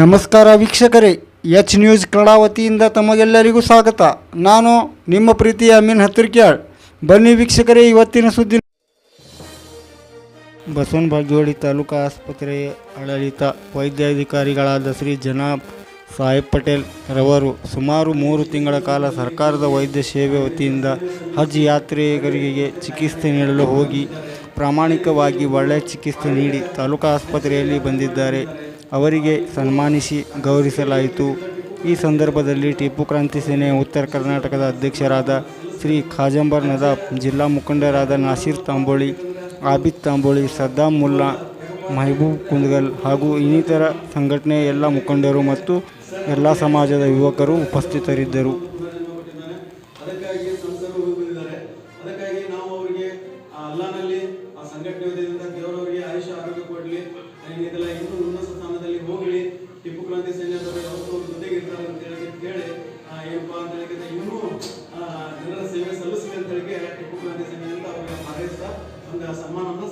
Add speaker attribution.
Speaker 1: ನಮಸ್ಕಾರ ವೀಕ್ಷಕರೇ H news Kannada ವತಿಯಿಂದ ತಮಗೆಲ್ಲರಿಗೂ ಸ್ವಾಗತ. ನಾನು ನಿಮ್ಮ ಪ್ರೀತಿಯ ಅಮೀನ್ ಹತ್ತಿರ್ಕ್ಯಾಳ್. ಬನ್ನಿ ವೀಕ್ಷಕರೇ, ಇವತ್ತಿನ ಸುದ್ದಿ ಬಸವನ ಬಾಗೇವಾಡಿ ತಾಲೂಕಾ ಆಸ್ಪತ್ರೆಯ ಆಡಳಿತ ವೈದ್ಯಾಧಿಕಾರಿಗಳಾದ ಶ್ರೀ ಜನಾಬ್ ಸಾಹೇಬ್ ಪಟೇಲ್ ರವರು ಸುಮಾರು ಮೂರು ತಿಂಗಳ ಕಾಲ ಸರ್ಕಾರದ ವೈದ್ಯ ಸೇವೆ ವತಿಯಿಂದ ಹಜ್ ಯಾತ್ರೆಗರಿಗೆ ಚಿಕಿತ್ಸೆ ನೀಡಲು ಹೋಗಿ ಪ್ರಾಮಾಣಿಕವಾಗಿ ಒಳ್ಳೆಯ ಚಿಕಿತ್ಸೆ ನೀಡಿ ತಾಲೂಕಾ ಆಸ್ಪತ್ರೆಯಲ್ಲಿ ಬಂದಿದ್ದಾರೆ. ಅವರಿಗೆ ಸನ್ಮಾನಿಸಿ ಗೌರವಿಸಲಾಯಿತು. ಈ ಸಂದರ್ಭದಲ್ಲಿ ಟಿಪ್ಪು ಕ್ರಾಂತಿ ಸೇನೆಯ ಉತ್ತರ ಕರ್ನಾಟಕದ ಅಧ್ಯಕ್ಷರಾದ ಶ್ರೀ ಖಾಜಂಬರ್ ನದಾಬ್, ಜಿಲ್ಲಾ ಮುಖಂಡರಾದ ನಾಸೀರ್ ತಾಂಬೋಳಿ, ಆಬಿದ್ ತಾಂಬೋಳಿ, ಸದ್ದಾಂ ಮುಲ್ಲಾ, ಮೆಹಬೂಬ್ ಕುಂದಗಲ್ ಹಾಗೂ ಇನ್ನಿತರ ಸಂಘಟನೆಯ ಎಲ್ಲ ಮುಖಂಡರು ಮತ್ತು ಎಲ್ಲ ಸಮಾಜದ ಯುವಕರು ಉಪಸ್ಥಿತರಿದ್ದರು.
Speaker 2: ಸಂಘಟನೆ ಆರೋಗ್ಯ ಕೊಡಲಿ. ಕ್ರಾಂತಿ ಸೈನ್ಯದವರು ಯಾವತ್ತೂ ಜೊತೆಗೆ ಅಂತ ಹೇಳಿ ಕೇಳಿ ಏನಪ್ಪಾ ಅಂತ ಹೇಳಿದ್ರೆ ಇವನು ಜನರ ಸೇವೆ ಸಲ್ಲಿಸಲಿ ಅಂತ ಹೇಳಿ ಟಿಪ್ಪು ಕ್ರಾಂತಿ ಸೈನ್ಯದಿಂದ ಅವರಿಗೆ ಹಾರೈಸ್ತಾ ಒಂದು ಸನ್ಮಾನವನ್ನು